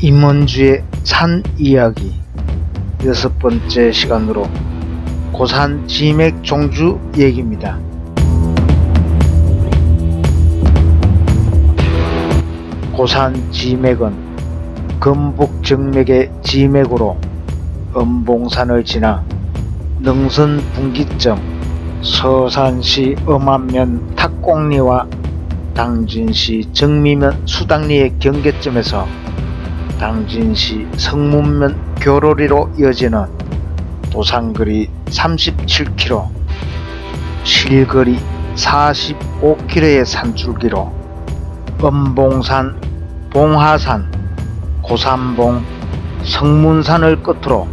임원주의 산 이야기 여섯 번째 시간으로 고산 지맥 종주 얘기입니다. 고산 지맥은 금북 정맥의 지맥으로 음봉산을 지나 능선 분기점 서산시 음암면 탁곡리와 당진시 정미면 수당리의 경계점에서 당진시 성문면 교로리로 이어지는 도산거리 37km, 실거리 45km의 산줄기로 음봉산, 봉하산, 고산봉, 성문산을 끝으로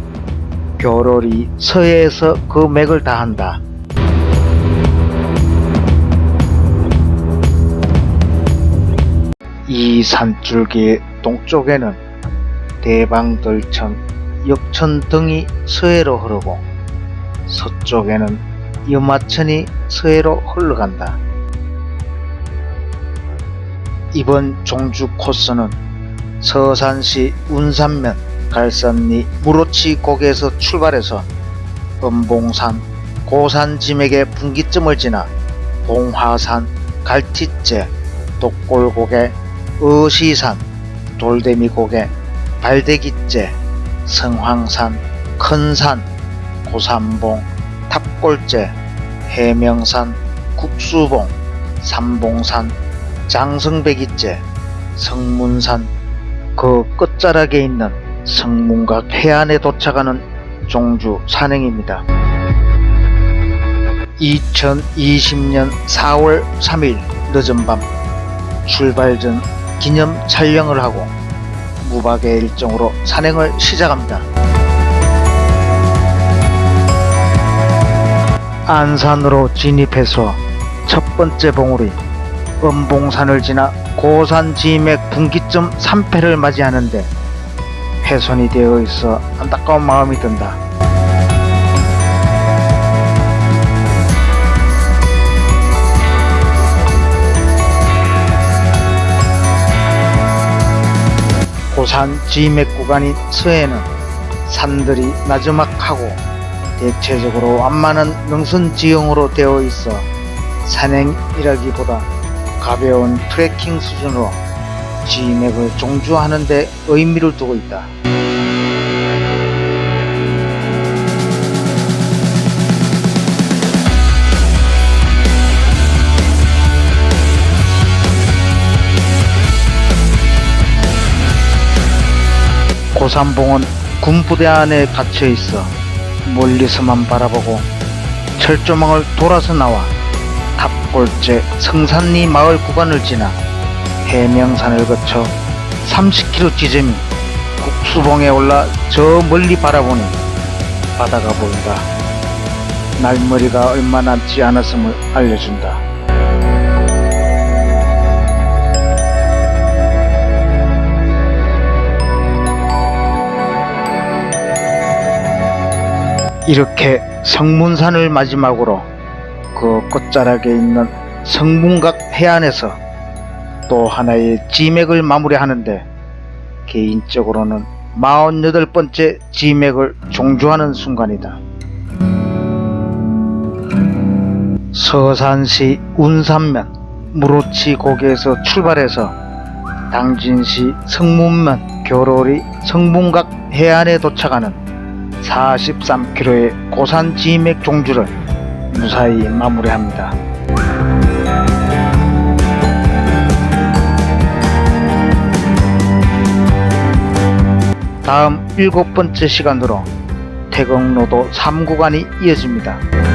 교로리 서해에서 그 맥을 다한다. 이 산줄기의 동쪽에는 대방들천, 역천 등이 서해로 흐르고 서쪽에는 염화천이 서해로 흘러간다. 이번 종주 코스는 서산시 운산면 갈산리 무로치 고개에서 출발해서 음봉산 고산 지맥의 분기점을 지나 봉화산 갈티째 독골고개 의시산 돌대미고개 발대기째 성황산 큰산 고산봉 탑골째 해명산 국수봉 삼봉산 장성배기째 성문산 그 끝자락에 있는 성문각 해안에 도착하는 종주 산행입니다. 2020년 4월 3일 늦은 밤 출발 전 기념 촬영을 하고 무박의 일정으로 산행을 시작합니다. 안산으로 진입해서 첫 번째 봉우리 음봉산을 지나 고산 지맥 분기점 3패를 맞이하는데 훼손이 되어 있어 안타까운 마음이 든다. 고산 지맥 구간인 서해는 산들이 나지막하고 대체적으로 완만한 능선 지형으로 되어 있어 산행이라기보다 가벼운 트레킹 수준으로 지맥을 종주하는 데 의미를 두고 있다. 고산봉은 군부대 안에 갇혀 있어 멀리서만 바라보고 철조망을 돌아서 나와 탑골제 성산리 마을 구간을 지나 해명산을 거쳐 30km 지점이 국수봉에 올라 저 멀리 바라보니 바다가 보인다. 날머리가 얼마 남지 않았음을 알려준다. 이렇게 성문산을 마지막으로 그 끝자락에 있는 성문각 해안에서 또 하나의 지맥을 마무리하는데 개인적으로는 48번째 지맥을 종주하는 순간이다. 서산시 운산면 무로치 고개에서 출발해서 당진시 성문면 교로리 성문각 해안에 도착하는 43km의 고산 지맥 종주를 무사히 마무리합니다. 다음 일곱 번째 시간으로 태극로도 3구간이 이어집니다.